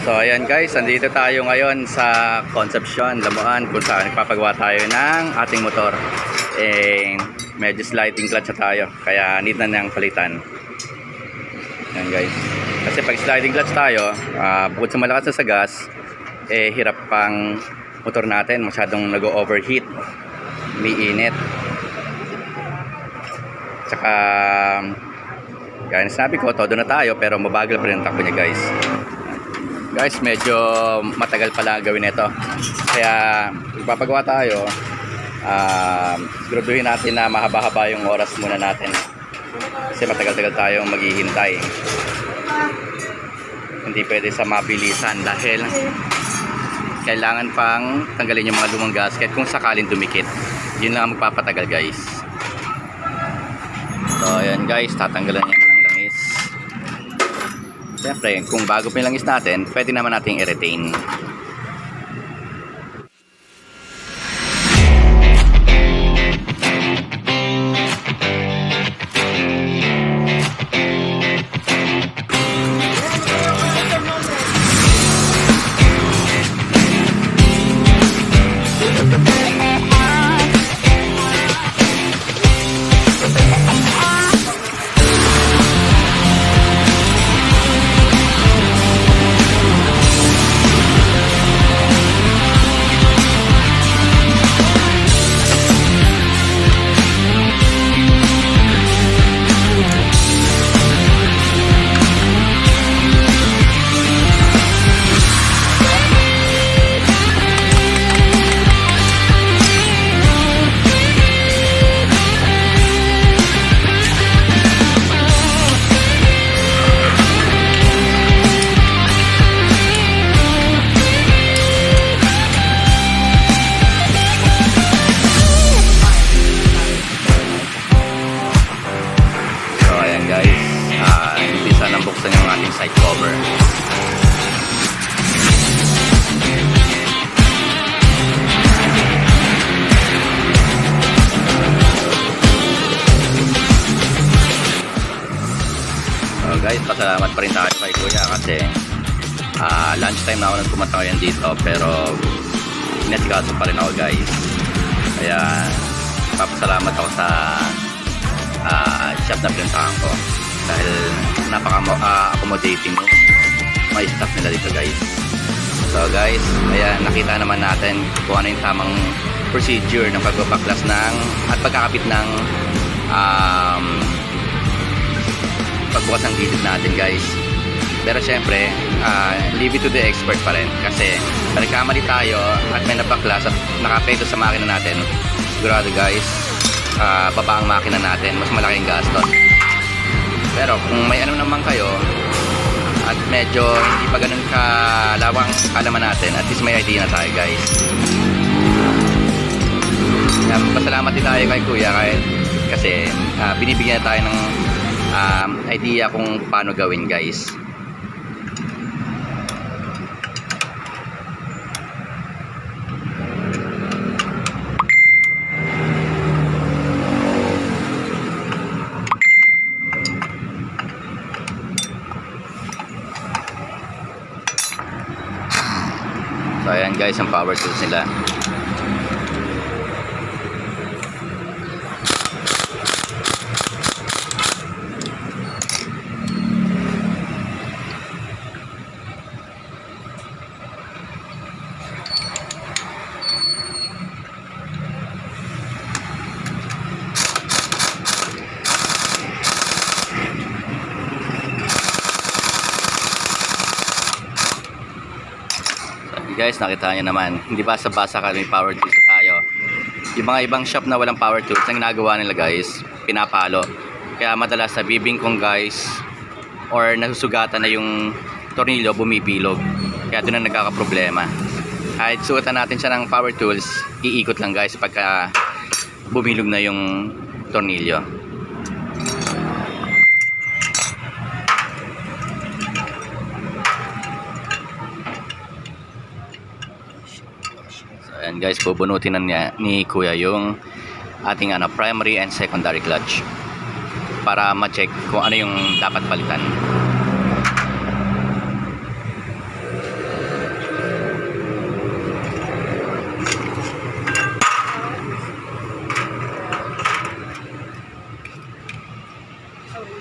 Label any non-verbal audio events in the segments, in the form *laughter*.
So ayan guys, andito tayo ngayon sa Concepcion, Lamuan, kung saan nagpapagawa tayo ng ating motor. Eh, medyo sliding clutch tayo, kaya need na nang palitan. Ayan guys. Kasi pag sliding clutch tayo, ah, bukod sa malakas na sa gas, eh hirap pang motor natin, masyadong nag-overheat, umiinit. Tsaka, gaya na sabi ko, todo na tayo, pero mabagal pa rin ang takbo niya guys. Guys, medyo matagal pala gawin ito. Kaya, ipapagawa tayo, um, siguraduhin natin na mahaba-haba yung oras muna natin. Kasi matagal-tagal tayong maghihintay. Hindi pwede sa mabilisan dahil kailangan pang tanggalin yung mga lumang gasket kung sakalin dumikit. Yun lang ang magpapatagal guys. So, ayan guys, tatanggalan langis. Siyempre, kung bago pa yung langis natin, pwede naman nating i-retain. Kasi ah lunchtime na ako ngayon dito pero inasikaso pa rin ako guys. Kaya papasalamat ako sa ah shop na pinuntahan ko dahil napaka-accommodating yung mga staff nila dito guys. So guys, ayan, nakita naman natin kung ano yung tamang procedure ng pagbabaklas ng at pagkakabit ng um, pagbukas ng gilid natin guys. Pero syempre, ah, leave it to the expert pa rin kasi nagkamali tayo at may nabaklas at nakapekto sa makina natin, sigurado guys, ah, baba ang makina natin, mas malaking gastos. Pero kung may ano naman kayo, at medyo hindi pa ganun kalawang kalaman natin, at least may idea na tayo guys. Kaya pasalamat din tayo kay Kuya kahit kasi ah, binibigyan tayo ng um, idea kung paano gawin guys. So ayan guys ang power tools nila. Guys, nakita nyo naman, hindi basa-basa ka may power tools tayo. Yung mga ibang shop na walang power tools, ang ginagawa nila guys, pinapalo. Kaya madalas sa bibingkong guys, or nasusugatan na yung tornilyo, bumibilog. Kaya doon na nagkakaproblema. Kahit suotan natin siya ng power tools, iikot lang guys pagka bumilog na yung tornilyo. Ayan guys, bubunutin na niya, ni Kuya yung ating ano, primary and secondary clutch para ma-check kung ano yung dapat palitan.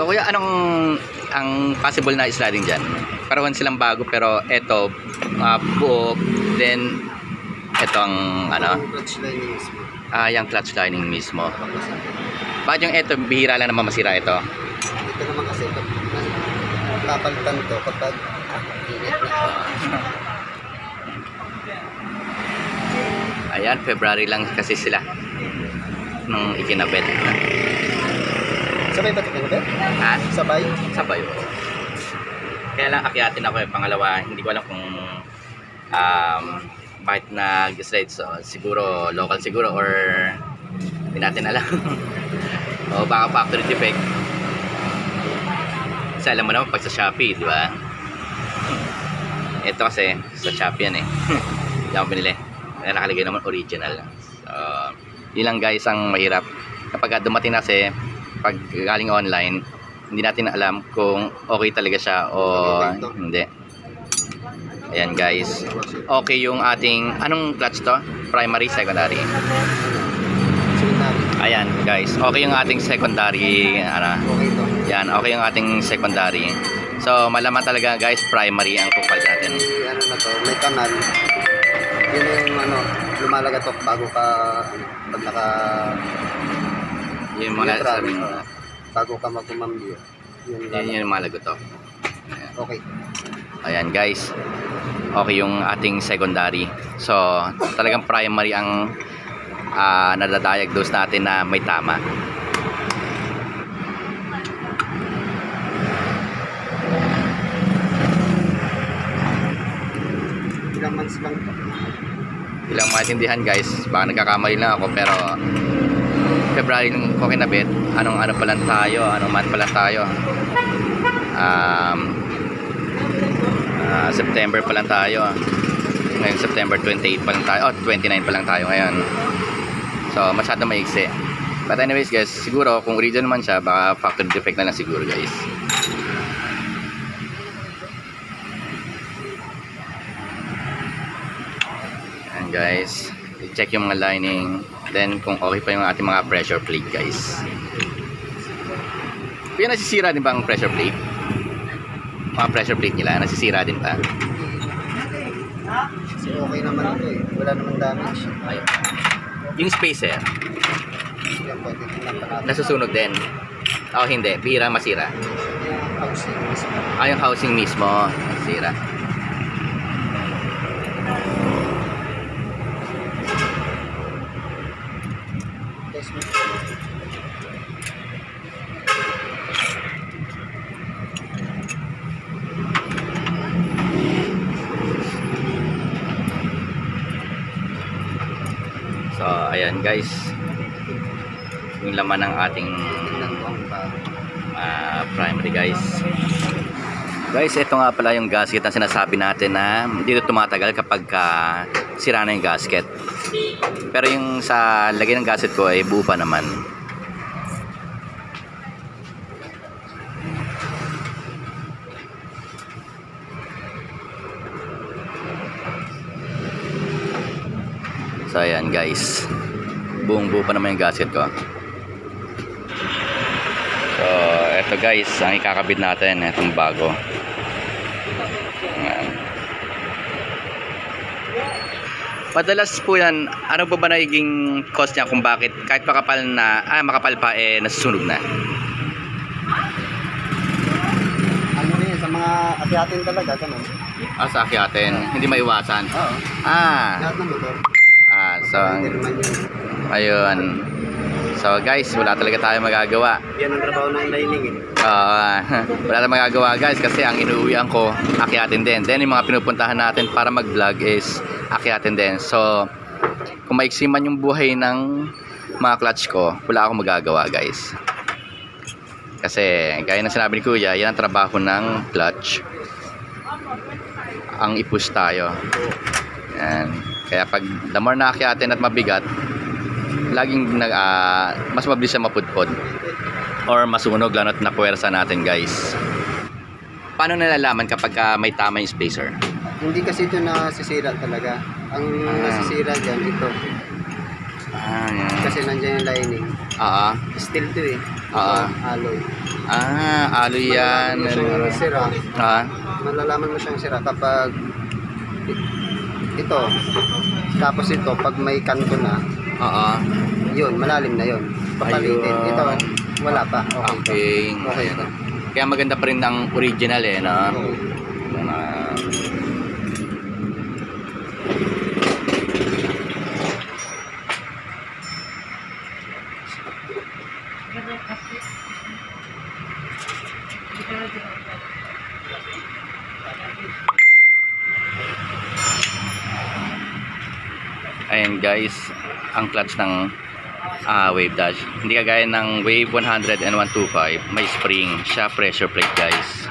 So kuya, anong ang possible na sliding dyan? Parawan silang bago pero eto, uh, buo, then eto ang ano, Yung clutch lining mismo. ah, yung clutch lining mismo. Bakit yung eto, bihira lang naman masira ito? Ito naman kasi ito, papalitan to kapag ah, init na. Ayan, February lang kasi sila nung ikinabit. Sabay ba ito kinabit? Ha? Sabay? Sabay. Kaya lang akyatin ako eh. Pangalawa, hindi ko alam kung um, bakit nag-slide. So, siguro, local siguro or hindi natin alam. *laughs* o baka factory defect. Kasi alam mo naman pag sa Shopee, di ba? Ito kasi, sa Shopee yan eh. *laughs* Hindi ako pinili. Kaya nakalagay naman original. So, yun lang guys ang mahirap. Kapag dumating na kasi, pag galing online, hindi natin alam kung okay talaga siya o hindi. Ayan guys. Okay yung ating, anong clutch to? Primary, secondary. Ayan guys. Okay yung ating secondary. Ano, Okay to. yan, okay yung ating secondary. So, malaman talaga guys, primary ang kupal natin. Ano na to, may kanal. Yun yung ano, lumalagatok bago ka, ano, pag naka Yung mga neutral, sabi oo. bago ka magkumambyo. Yun Yan lang. yung malago to. Okay. Ayan guys. Okay yung ating secondary. So, talagang primary ang uh, nadadiagnose natin na may tama. Ilang months lang to. Ilang maintindihan guys. Baka nagkakamali lang ako pero February nung ko kinabit. Anong ano pa lang tayo? Anong month pa lang tayo? Um, ah, September pa lang tayo. Ngayon September 28 pa lang tayo. Oh, 29 pa lang tayo ngayon. So, masyado maiksi. But anyways guys, siguro kung original man siya, baka factory defect na lang siguro guys. Ayan guys, i-check yung mga lining. Then kung okay pa yung ating mga pressure plate guys. Kaya nasisira din ba ang pressure plate? Mga pressure plate nila, nasisira din ba? Kasi okay naman ito eh. Wala naman damage. Ayun. Yung spacer, pa nasusunog din. O hindi, bihira masira. Housing mismo. Ah, yung housing mismo, nasira. Test mo. So, ayan guys. Ating ko ang pa. ah, primary guys. Guys, ito nga pala yung gasket na sinasabi natin na dito tumatagal kapag ka sira na yung gasket. Pero yung sa lagay ng gasket ko ay buo pa naman. So ayan guys. Buong buo pa naman yung gasket ko. So, eto guys, ang ikakabit natin, itong bago. Ayan. Madalas po yan, ano po ba naging cause niya kung bakit kahit makapal na, ah makapal pa eh nasusunog na? Ano yun, sa mga ati-atin talaga, ganun. Ah, sa akyatin, hindi maiwasan. Oo. Ah, Lahat ng motor. ah so, ayun. So guys, wala talaga tayo magagawa. Yan ang trabaho ng lining eh. Ah, *laughs* wala tayong magagawa guys kasi ang inuuwian ko akyatin din. Then yung mga pinupuntahan natin para mag-vlog is akyatin din. So kung maiksi man yung buhay ng mga clutch ko, wala akong magagawa guys. Kasi gaya ng sinabi ni Kuya, yan ang trabaho ng clutch. Ang ipus tayo. Yan. Kaya pag the more na akyatin at mabigat, laging nag, ah, mas mabilis siya mapudpod or masunog lalo at napuwersa natin guys. Paano nalalaman kapag ah, may tama yung spacer? Hindi kasi ito nasisira talaga. Ang Ah. nasisira dyan, ito. Ah, yan. Kasi nandiyan yung lining. Oo. Steel to eh. Ah. Alloy. Ah, aloy yan. Malalaman mo siyang sira. Ah, Malalaman mo siyang sira kapag ito. Tapos ito, pag may kanto na, oo. yun, malalim na yun. Papalitin. Ayun. Ito, wala pa. Okay. Okay. ito. Okay ito. Kaya maganda pa rin ang original eh, no? Yan, ah. Ayan guys, ang clutch ng ah, Wave Dash. Hindi kagaya ng Wave 100 and 125, may spring, siya pressure plate guys.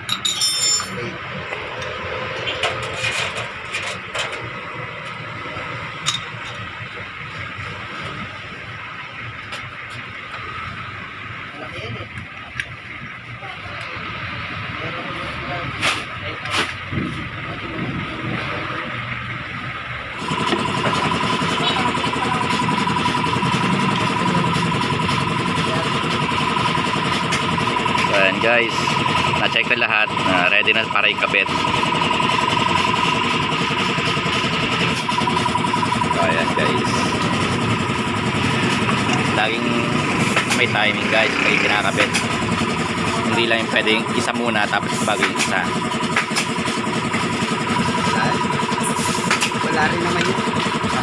So, ayan guys, na-check na lahat, na ready na para ikabit. So, ayan guys. Laging may timing guys, may kinakabit. Hindi lang yung pwedeng isa muna tapos bago yung isa. Wala. Rin naman yun.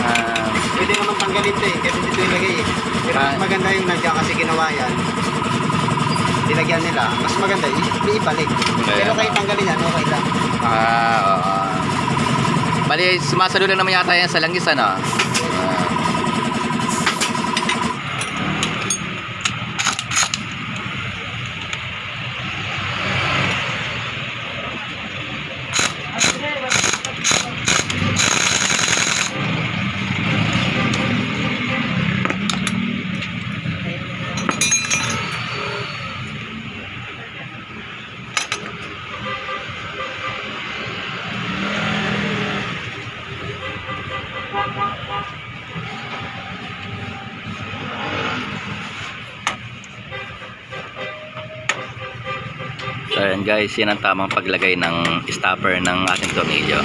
Ah, Pwede naman tanggalin ito eh, kasi dito ilagay eh. Pero Ah. mas maganda yung nandiyan kasi ginawa yan. Dilagyan nila. Mas maganda, i- iibalik. Kaya Pero kahit tanggalin yan, okay lang. ah, oo. Bali, sumasalo lang naman yata yan sa langis, ano? Guys, yan ang tamang paglagay ng stopper ng ating tornilyo.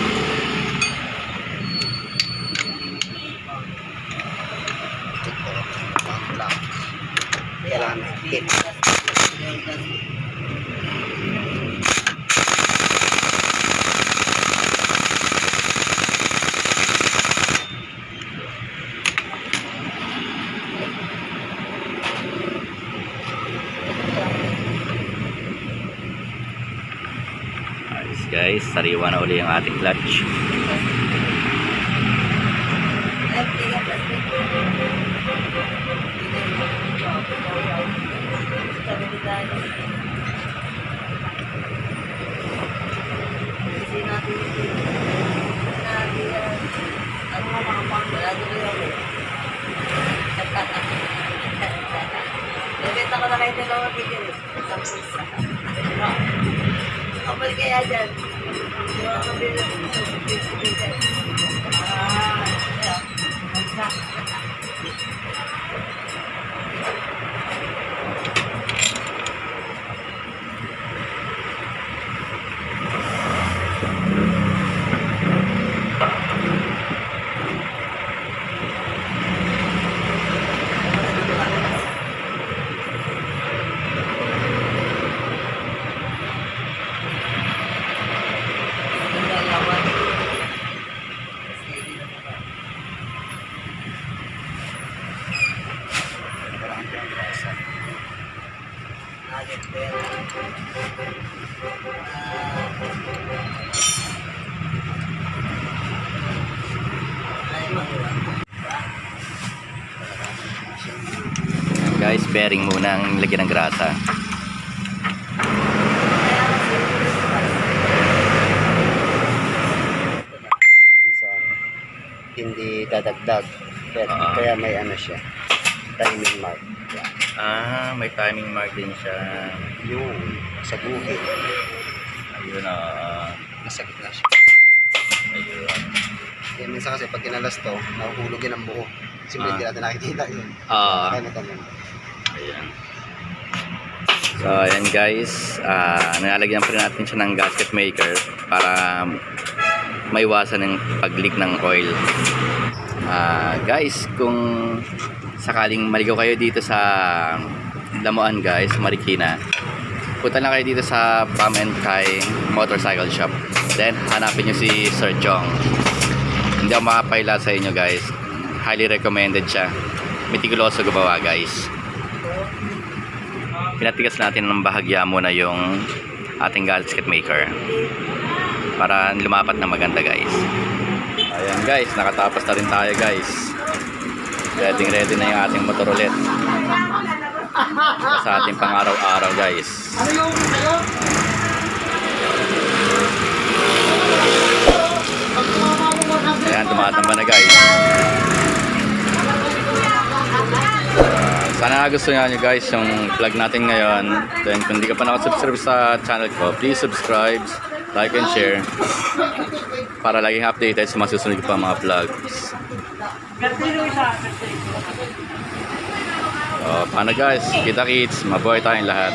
Guys, sariwa na uli ang ating clutch. Nabenta ko na kayo dalawang eh. Isang pusa. Kapal kaya dyan. Ah, yeah. Bearing muna ang lagyan ng grasa. Hindi dadagdag. Kaya, Ah. kaya may ano siya. Timing mark. Yan. Ah, may timing mark din siya. Yun. Sa guhit. Ayun ah. Nasa gitna siya. ayun. Kaya minsan kasi pag kinalas to, nahuhulog yan ang buo. Siyempre Ah. hindi natin nakikita yun. Ah, Kaya na ganun. Ayan. So, ayan guys. Ah, nilalagyan pa rin natin siya ng gasket maker para maiwasan ng pag-leak ng oil. Ah, guys, kung sakaling maligaw kayo dito sa Damuan guys, Marikina, punta lang kayo dito sa Pam and Kai Motorcycle Shop. Then, hanapin nyo si Sir Jong. Hindi ako makapaila sa inyo guys. Highly recommended siya. Mitikuloso gumawa guys. Pinatigas natin ng bahagya muna yung ating gasket maker. Para lumapat na maganda guys. Ayan guys, nakatapos na rin tayo guys. Ready ready na yung ating motor ulit. Sa ating pang-araw-araw guys. Ayan, tumatamba na guys. Ah, sana gusto nyo guys yung vlog natin ngayon. Then kung hindi ka pa nakasubscribe sa channel ko, please subscribe, like and share para laging updated sa mga susunod pa mga vlogs. So, paano guys? Kita kits, mabuhay tayong lahat.